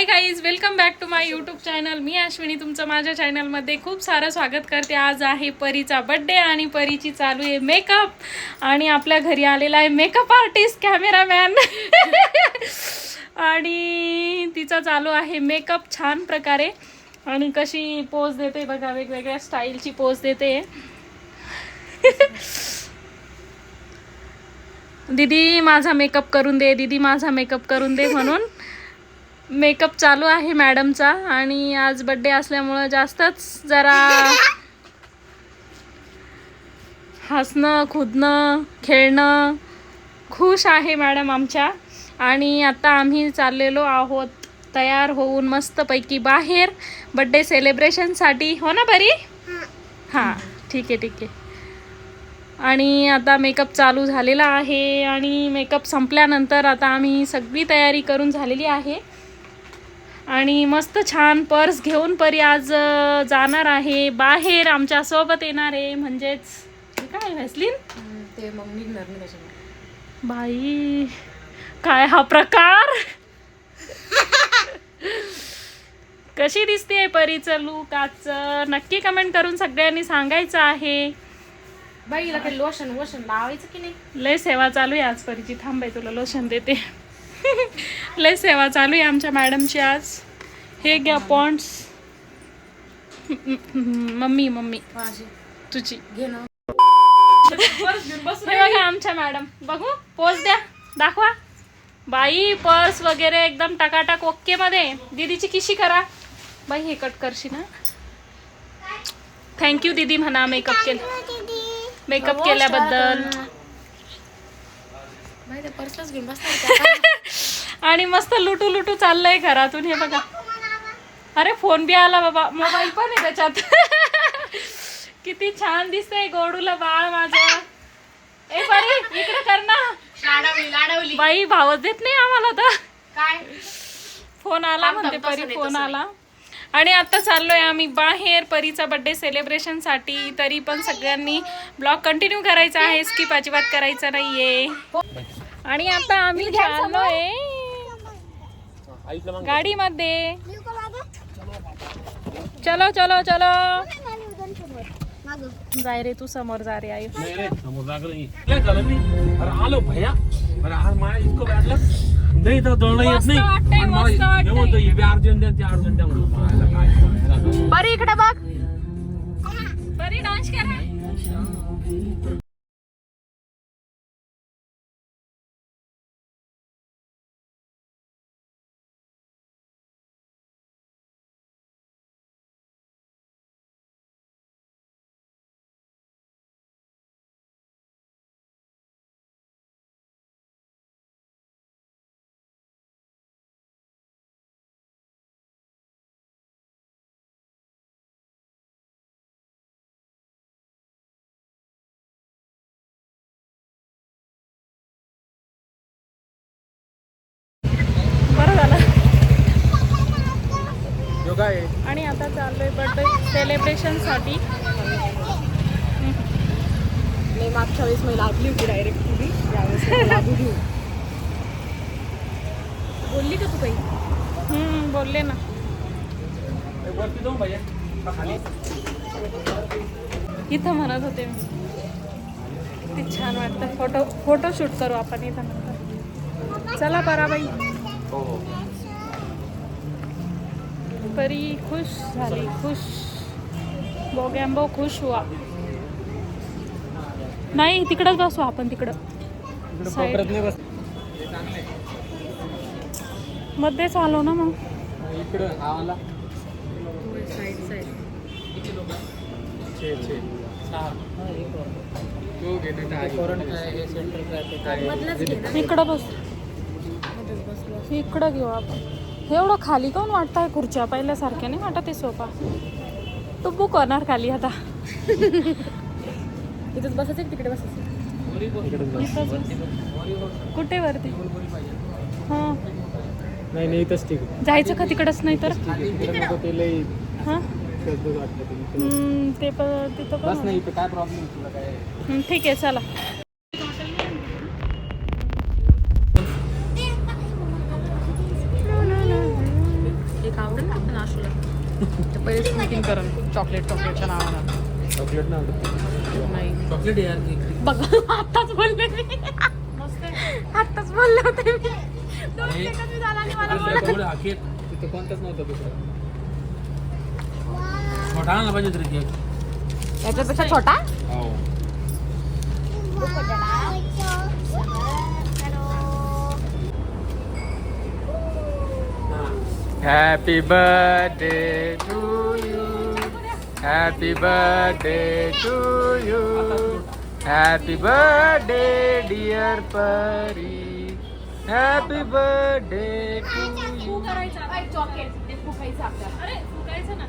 Hi guys welcome back to my YouTube channel मी अश्विनी तुमचं माझ्या चॅनलमध्ये खूप सारं स्वागत करते. आज आहे परीचा बड्डे आणि परीची चालू आहे मेकअप आणि आपल्या घरी आलेला आहे मेकअप आर्टिस्ट कॅमेरामॅन आणि तिचा चालू आहे मेकअप छान प्रकारे. आणि कशी पोज देते बघा वेगवेगळ्या स्टाईलची पोज देते. दीदी माझा मेकअप करून दे. दीदी माझा मेकअप करून दे म्हणून. मेकअप चालू आहे मॅडमचा आणि आज बड्डे असल्यामुळं जास्तच जरा हसणं खुदणं खेळणं खुश आहे मॅडम आमच्या. आणि आता आम्ही चाललेलो आहोत तयार होऊन मस्तपैकी बाहेर. बड्डे सेलिब्रेशनसाठी हो ना बरी हां ठीक आहे ठीक आहे. आणि आता मेकअप चालू झालेला आहे आणि मेकअप संपल्यानंतर आता आम्ही सगळी तयारी करून झालेली आहे. आणि मस्त छान पर्स घेऊन परी आज जाणार आहे. बाहेर आमच्यासोबत येणार आहे. म्हणजेच काय व्हॅसलीन? ते मग निघणार नाही त्याच्यामुळे. बाई काय हा प्रकार? कशी दिसते परीचं लूक आजचं? नक्की कमेंट करून सगळ्यांनी सांगायचं आहे. बाईला काही लोशन वोशन लावायचं की नाही? लय सेवा चालू आहे आज परीची. थांबाय तुला लोशन देते. लय सेवा चालू आहे आमच्या मॅडमची आज. हे घ्या पॉन्ड्स. Mummy mummy. माझी. तुझी. घे ना. हे बघा आमच्या मॅडम. बघू पोच द्या. दाखवा. बाई पर्स वगैरे एकदम टकाटक ओके मध्ये. दीदीची किशी करा. बाई हे कट करशी ना. थँक्यू दीदी म्हणा मेकअप केलं. मेकअप केल्याबद्दल. पर्सलाच घेऊन बसणार आणि मस्त लुटू लुटू चाललंय घरातून हे बघा. अरे फोन बी आला बाबा. मोबाईल पण आहे त्याच्यात. किती छान दिसतंय गोडूला बाळ माझं. ए बरी इकडे कर ना. लाडवली लाडवली. बाई भावच देत नाही आम्हाला तर. काय? फोन आला म्हणते परी फोन आला. आणि आता चाललोय आम्ही बाहेर परीचा बर्थडे सेलिब्रेशनसाठी तरी पण सगळ्यांनी ब्लॉग कंटिन्यू करायचा आहे. स्किप अजिबात करायचा नाहीये. आणि आता आम्ही चाललोय. गाडीमध्ये. चलो चलो चलो. जाय रे तू समोर जा रे आई. नाही रे समोर जागा नाही काय झालं मी. अरे आलो भैया. अरे आज मला इतकं वाटलं नाही तर दळणं येत नाही. आणि मला मस्त वाटतंय. हे म्हणतो हे बी अर्जंट द्या ते अर्जंट द्या म्हणलं मला काय करायला? बरी इकडे बघ. बरी डान्स करा. आणि आता चाललोय बर्थडे सेलिब्रेशनसाठी नाही मागच्या वेळेस मी लागली होती डायरेक्ट पुढी यावेळेस मी लागू देऊ बोलली का तू काही? हम्म, बोलले ना. इथं म्हणत होते मी. किती छान वाटतं. फोटो फोटो शूट करू आपण इथं नंतर. चला पराबाई. हो हो. परी खुश झाली. खुश. बोगॅम्बो खुश हुआ. नाही तिकडंच बसू आपण तिकडं. बस. मध्येच आलो ना मग. इकडं साईड साईड बस. इकडं घेऊ आपण. एवढं खाली काऊन वाटतंय खुर्च्या? पहिल्यासारख्या नाही वाटत आहे सोफा. तो बुक होणार खाली आता. इथंच बसायचं तिकडे बसायचं. कुठे वरती? हां. नाही नाही इथंच ठीक जायचं का तिकडंच नाही तर? ते हां? वाटतं पण तिथं काय प्रॉब्लेम ठीक आहे चला. स्प्लिटिंग करण चॉकलेट चॉकलेटच्या नावानं. चॉकलेट ना नाही. चॉकलेट यार बघ आताच बोलले मी. आताच बोलले होते मी. दोन सेकंद झाला आणि मला बोला तिथं कोणताच नव्हता दुसरा. छोटा आणला पाहिजे तरी केक याच्यापेक्षा छोटा? हो. Happy birthday to you. Happy birthday to you. Happy birthday, dear Pari. Happy birthday to you. Chocolate ते फुकायचं आपल्याला. अरे फुकायचं ना.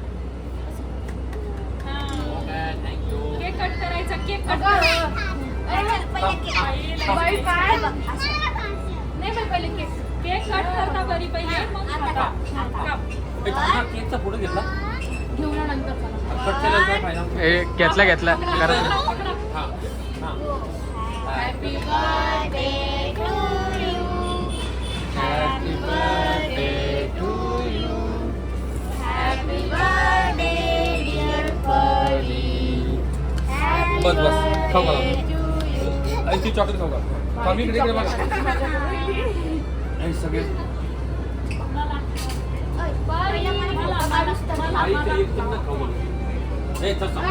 केक कट करायचा केक कट नाही बाई पहिले केक केक कट करता बरी पहिले. केकचा फोटो घेतला? ए, घेतला घेतला. करा. हा हा Happy birthday to you. बस बस. खाऊ का ऐसी चॉकलेट खाऊ का? स्वामी इकडे इकडे बघा हे सगळे 他一个一个的搞嘛哎他咋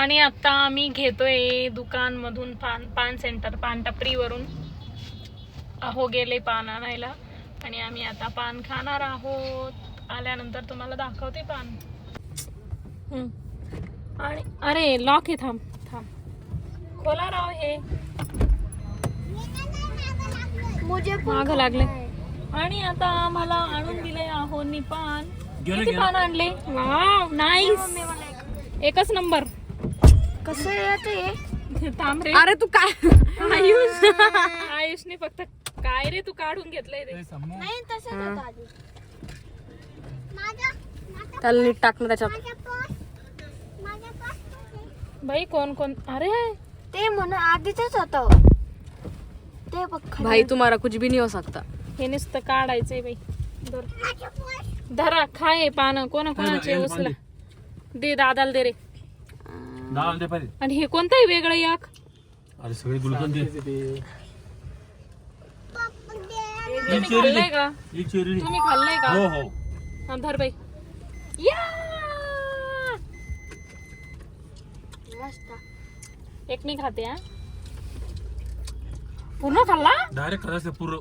आणि आता आम्ही घेतोय दुकान मधून पान पान सेंटर पान टपरीवरून. अहो गेले पान आणायला. आणि आम्ही आता पान खाणार आहोत. आल्यानंतर तुम्हाला दाखवते पान. हम्म. आणि अरे लॉक आहे थांब थांब. खोला राव हे. माग लागले आणि आता आम्हाला आणून दिले आहोनी पान गेलं किती पान आणले? वाव नाईस एकच नंबर कसं येते रे. अरे तू काय? आयुष. आयुषने फक्त काय रे तू काढून घेतलंय ते त्याला नीट टाक ना त्याच्यात. भाई कोण कोण? अरे ते म्हण आधीच होत. ते बघ भाई तुम्हाला कुछ भी नहीं हो सकता हे नुसतं काढायचंय बाई. धर. धरा खाय पान. कोणा कोणाचे उचला. दे दादाला दे रे. डाळ दे पाहिजे आणि हे कोणतंही वेगळं याक? अरे सगळे गुलकंद दे तुम्ही खाल्लंय का? चेरी तुम्ही खाल्लंय का? हो हो. धर बाई या! मस्त एक मी खाते हा. पूर्ण खाल्ला? डायरेक्ट करायचं पूर्ण.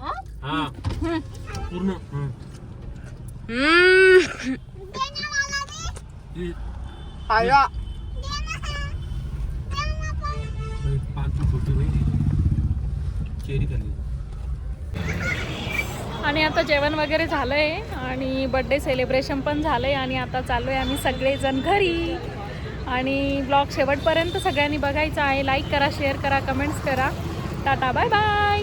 हा? हा. हम्म. पूर्ण हम्म. हे- आया हे पानची छोटी बाई चेरी खाल्ली आणि आता जेवण वगैरे झालंय आणि बड्डे सेलिब्रेशन पण झालंय आणि आता चाललोय आम्ही सगळेजण घरी. आणि ब्लॉग शेवटपर्यंत सगळ्यांनी बघायचा आहे. लाईक करा शेअर करा कमेंट्स करा. Tata bye bye